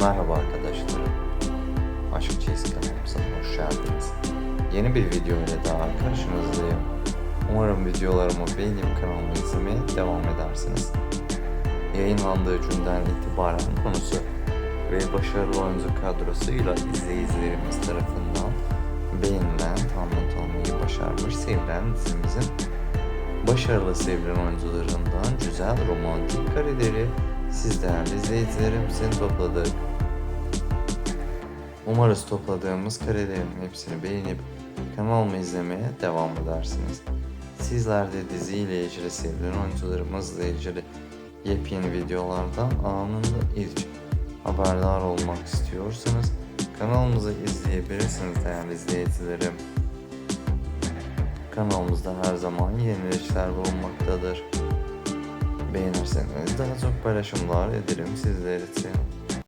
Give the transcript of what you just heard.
Merhaba arkadaşlarım. Aşk Çeyiz kanalımıza hoş geldiniz. Yeni bir video ile daha karşınızdayım. Umarım videolarımı beğenip kanalımı izlemeye devam edersiniz. Yayınlandığı günden itibaren konusu ve başarılı oyuncu kadrosuyla izleyicilerimiz tarafından beğenilen, anlatılmayı başarmış sevilen dizimizin başarılı sevilen oyuncularından güzel romantik kareleri siz değerli izleyicilerimizin topladık. Umarız topladığımız karelerin hepsini beğenip kanalımı izlemeye devam edersiniz. Sizler de diziyle ilgili sevilen oyuncularımızla ilgili yepyeni videolardan anında ilk haberdar olmak istiyorsanız kanalımızı izleyebilirsiniz değerli izleyicilerim. Kanalımızda her zaman yenilikler bulunmaktadır. Beğenirseniz daha çok paylaşımlar ederim sizler için.